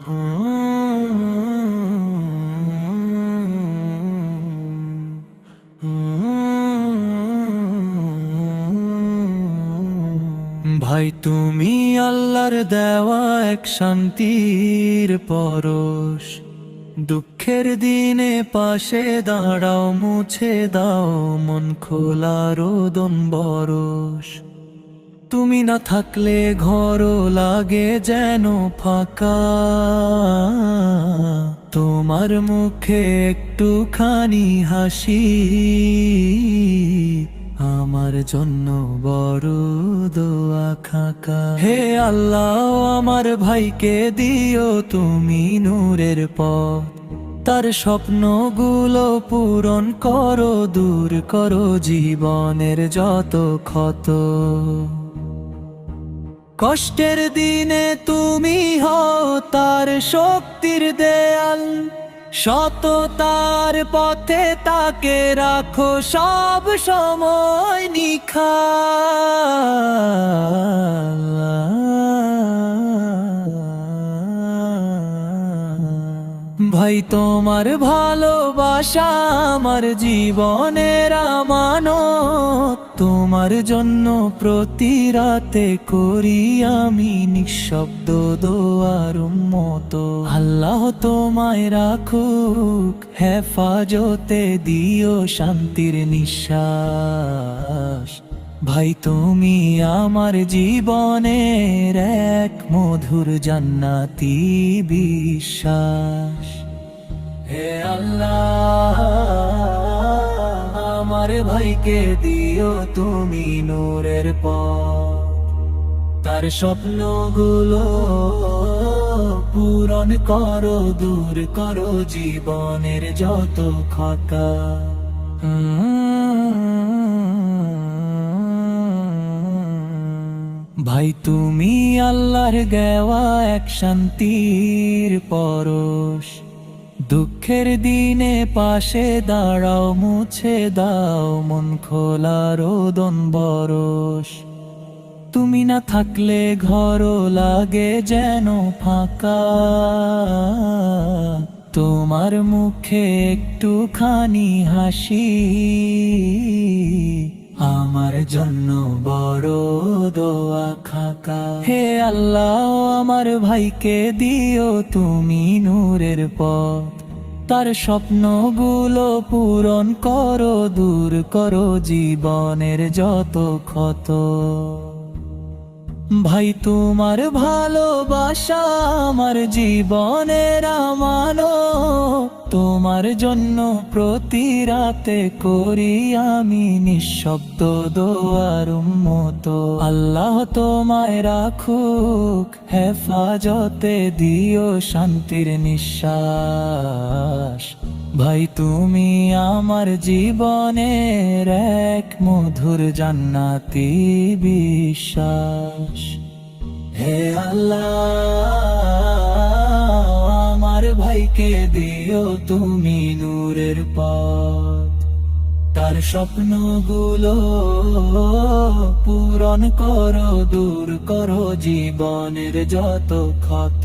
ভাই, তুমি আল্লাহর দেওয়া এক শান্তির পরশ। দুঃখের দিনে পাশে দাঁড়াও, মুছে দাও মন খোলা রোদন বরস তুমি না থাকলে ঘরও লাগে যেন ফাঁকা। তোমার মুখে একটুখানি হাসি, আমার জন্য বড় দোয়া খাকা। হে আল্লাহ, আমার ভাইকে দিও তুমি নূরের পথ। তার স্বপ্নগুলো পূরণ করো, দূর করো জীবনের যত ক্ষত। কষ্টের দিনে তুমি হও তার শক্তির দেয়াল। শত তার পথে তাকে রাখো সব সময় নিখা ভাই, তোমার ভালোবাসা আমার জীবনের আমানত। তোমার জন্য প্রতি রাতে করি আমি নিঃশব্দ দোয়ার মতো আল্লাহ তোমায় রাখুক, হেফাজতে দিও শান্তির নিঃশ্বাস। ভাই, তুমি আমার জীবনের এক মধুর জান্নাতি বিশ্বাস। হে আল্লাহ, আমার ভাইকে দিও তুমি নূরের পথ। তার স্বপ্নগুলো পূরণ করো, দূর করো জীবনের যত খতা ভাই, তুমি আল্লাহর গেওয়া এক শান্তির পরশ। দুঃখের দিনে পাশে দাঁড়াও, মুছে দাও, মন খোলা, রোদন, বরস। তুমি না থাকলে ঘরও লাগে যেন ফাঁকা। তোমার মুখে একটুখানি হাসি, আমার জন্য বড় দোয়া খাকা। হে আল্লাহ, আমার ভাইকে দিও তুমি নূরের পথ। তার স্বপ্নগুলো পূরণ করো, দূর করো জীবনের যত ক্ষত। ভাই, তোমার ভালোবাসা আমার জীবনের আমানো তোমার জন্য প্রতি রাতে করি আমি নিঃশব্দ দোয়ার মতো আল্লাহ তোমায় রাখুক, হেফাজতে দিও শান্তির নিঃশ্বাস। ভাই, তুমি আমার জীবনের এক মধুর জান্নাতি বিশ্বাস। হে আল্লাহ। ভাইকে দিও তুমি নূরের পথ। তার স্বপ্নগুলো পূরণ করো দূর করো জীবনের যত ক্ষত।